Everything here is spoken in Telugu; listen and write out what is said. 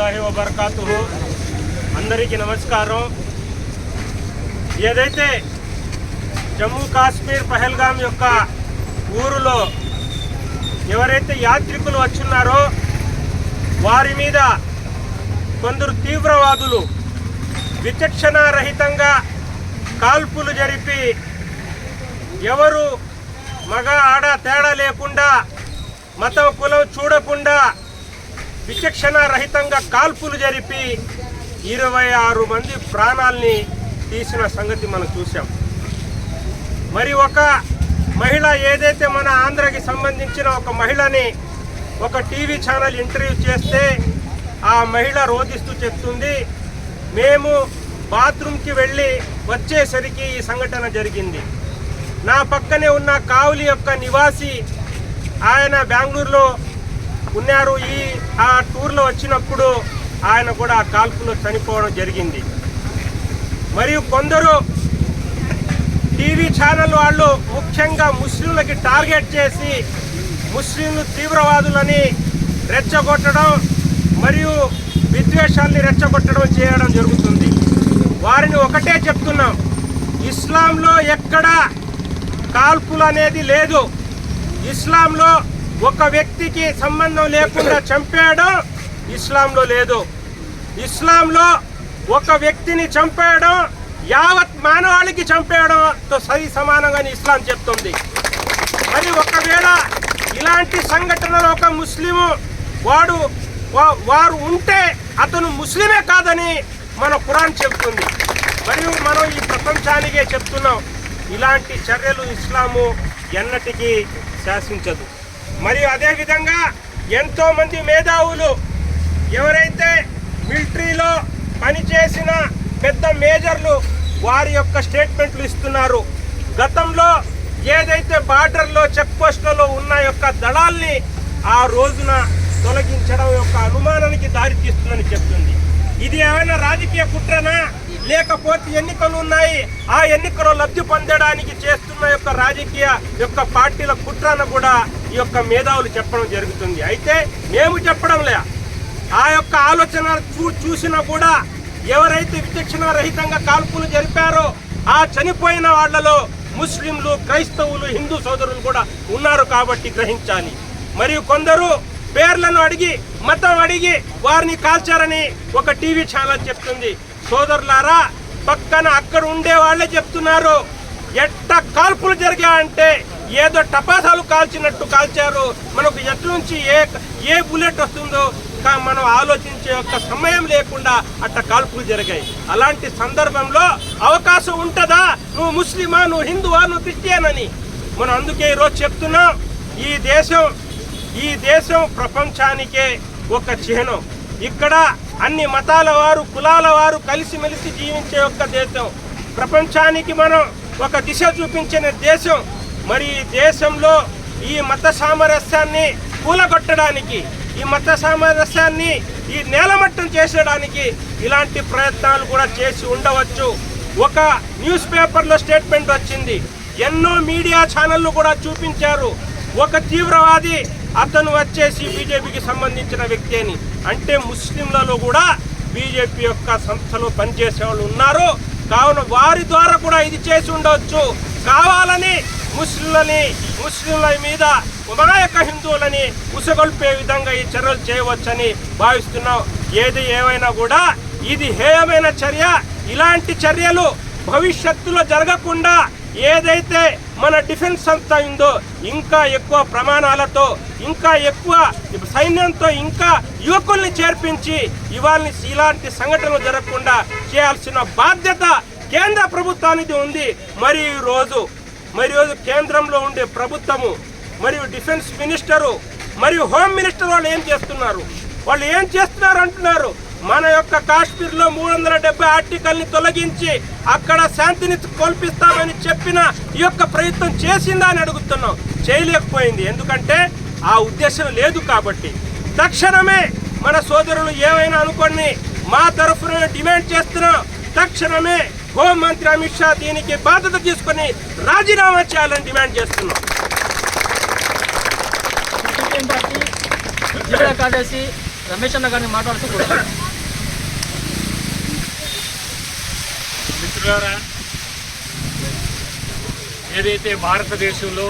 వరహమతుల్లాహి వబర్కాతు అందరికీ నమస్కారం. ఏదైతే జమ్మూ కాశ్మీర్ పహల్గాం యొక్క ఊరులో ఎవరైతే యాత్రికులు వచ్చున్నారో వారి మీద కొందరు తీవ్రవాదులు విచక్షణారహితంగా కాల్పులు జరిపి ఎవరు మగ ఆడ తేడా లేకుండా మతం కులం చూడకుండా విచక్షణ రహితంగా కాల్పులు జరిపి ఇరవై ఆరు మంది ప్రాణాల్ని తీసిన సంగతి మనం చూసాం మరి ఒక మహిళ ఏదైతే మన ఆంధ్రకి సంబంధించిన ఒక మహిళని ఒక టీవీ ఛానల్ ఇంటర్వ్యూ చేస్తే ఆ మహిళ రోధిస్తూ చెప్తుంది మేము బాత్రూమ్కి వెళ్ళి వచ్చేసరికి ఈ సంఘటన జరిగింది. నా పక్కనే ఉన్న కావులి యొక్క నివాసి ఆయన బెంగళూరులో ఉన్నారు. ఈ ఆ టూర్లో వచ్చినప్పుడు ఆయన కూడా ఆ కాల్పులో చనిపోవడం జరిగింది. మరియు కొందరు టీవీ ఛానల్ వాళ్ళు ముఖ్యంగా ముస్లింలకి టార్గెట్ చేసి ముస్లింలు తీవ్రవాదులని రెచ్చగొట్టడం మరియు విద్వేషాల్ని రెచ్చగొట్టడం చేయడం జరుగుతుంది. వారిని ఒకటే చెప్తున్నాం. ఇస్లాంలో ఎక్కడా కాల్పులు అనేది లేదు. ఇస్లాంలో ఒక వ్యక్తికి సంబంధం లేకుండా చంపేయడం ఇస్లాంలో లేదు. ఇస్లాంలో ఒక వ్యక్తిని చంపేయడం యావత్ మానవాళికి చంపేయడంతో సరి సమానంగా ఇస్లాం చెప్తుంది. మరి ఒకవేళ ఇలాంటి సంఘటనలో ఒక ముస్లిము వాడు వా- వారు ఉంటే అతను ముస్లిమే కాదని మన ఖురాన్ చెప్తుంది మరియు మనం ఈ ప్రపంచానికే చెప్తున్నాం ఇలాంటి చర్యలు ఇస్లాము ఎన్నటికీ శాసించదు. మరియు అదేవిధంగా ఎంతో మంది మేధావులు ఎవరైతే మిలిటరీలో పనిచేసిన పెద్ద మేజర్లు వారి యొక్క స్టేట్మెంట్లు ఇస్తున్నారు. గతంలో ఏదైతే బార్డర్లో చెక్ పోస్టులలో ఉన్న యొక్క దళాల్ని ఆ రోజున తొలగించడం యొక్క అనుమానానికి దారితీస్తుందని చెప్తుంది. ఇది ఏమైనా రాజకీయ కుట్రనా? లేకపోతే ఎన్నికలు ఉన్నాయి. ఆ ఎన్నికలో లబ్ధి పొందడానికి చేస్తున్న యొక్క రాజకీయ యొక్క పార్టీల కుట్రను కూడా ఈ యొక్క మేధావులు చెప్పడం జరుగుతుంది. అయితే మేము చెప్పడం లే. ఆ యొక్క ఆలోచన చూ చూసినా కూడా ఎవరైతే విచక్షణ రహితంగా కాల్పులు జరిపారో ఆ చనిపోయిన వాళ్ళలో ముస్లింలు క్రైస్తవులు హిందూ సోదరులు కూడా ఉన్నారు కాబట్టి గ్రహించాలి. మరియు కొందరు పేర్లను అడిగి మతం అడిగి వారిని కాల్చారని ఒక టీవీ ఛానల్ చెప్తుంది. సోదరులారా పక్కన అక్కడ ఉండే వాళ్ళే చెప్తున్నారు. ఎట్ట కాల్పులు జరిగాయంటే ఏదో టపాసాలు కాల్చినట్టు కాల్చారు మనకు ఎటు నుంచి ఏ ఏ బుల్లెట్ వస్తుందో మనం ఆలోచించే యొక్క సమయం లేకుండా అట్ట కాల్పులు జరిగాయి. అలాంటి సందర్భంలో అవకాశం ఉంటుందా? నువ్వు ముస్లిమా నువ్వు హిందువా నువ్వు క్రిస్టియన్ అని మనం అందుకే ఈరోజు చెప్తున్నాం ఈ దేశం ఈ దేశం ప్రపంచానికే ఒక చిహ్నం. ఇక్కడ అన్ని మతాల వారు కులాల వారు కలిసిమెలిసి జీవించే ఒక దేశం. ప్రపంచానికి మనం ఒక దిశ చూపించిన దేశం. మరి దేశంలో ఈ మత సామరస్యాన్ని కూలగొట్టడానికి ఈ మత సామరస్యాన్ని ఈ నేలమట్టం చేసేయడానికి ఇలాంటి ప్రయత్నాలు కూడా చేసి ఉండవచ్చు. ఒక న్యూస్ పేపర్లో స్టేట్మెంట్ వచ్చింది. ఎన్నో మీడియా ఛానళ్ళు కూడా చూపించారు. ఒక తీవ్రవాది అతను వచ్చేసి బీజేపీకి సంబంధించిన వ్యక్తి అని. అంటే ముస్లింలలో కూడా బీజేపీ యొక్క సంస్థలో పనిచేసే వాళ్ళు ఉన్నారు. కావున వారి ద్వారా కూడా ఇది చేసి ఉండవచ్చు. కావాలని ముస్లింలని ముస్లింల మీద మా యొక్క హిందువులని ఉసగొల్పే విధంగా ఈ చర్యలు చేయవచ్చని భావిస్తున్నాం. ఏది ఏమైనా కూడా ఇది హేయమైన చర్య. ఇలాంటి చర్యలు భవిష్యత్తులో జరగకుండా ఏదైతే మన డిఫెన్స్ సంస్థ ఉందో ఇంకా ఎక్కువ ప్రమాణాలతో ఇంకా ఎక్కువ సైన్యంతో ఇంకా యువకుల్ని చేర్పించి ఇవాళ ఇలాంటి సంఘటనలు జరగకుండా చేయాల్సిన బాధ్యత కేంద్ర ప్రభుత్వానికి ఉంది. మరి ఈరోజు రోజు మరి రోజు కేంద్రంలో ఉండే ప్రభుత్వము మరియు డిఫెన్స్ మినిస్టరు మరియు హోమ్ మినిస్టర్ వాళ్ళు ఏం చేస్తున్నారు? వాళ్ళు ఏం చేస్తున్నారు అంటున్నారు? మన యొక్క కాశ్మీర్లో మూడు వందల డెబ్బై ఆర్టికల్ని తొలగించి అక్కడ శాంతిని కోల్పిస్తామని చెప్పిన ఈ యొక్క ప్రయత్నం చేసిందా అని అడుగుతున్నాం. చేయలేకపోయింది. ఎందుకంటే ఆ ఉద్దేశం లేదు కాబట్టి. తక్షణమే మన సోదరులు ఏమైనా అనుకోండి మా తరఫున డిమాండ్ చేస్తున్నాం. తక్షణమే హోంమంత్రి అమిత్ షా దీనికి బాధ్యత తీసుకొని రాజీనామా చేయాలని డిమాండ్ చేస్తున్నాం. కార్యదర్శి రమేష్ అన్న గారిని మాట్లాడుతూ మిత్రులారా ఏదైతే భారతదేశంలో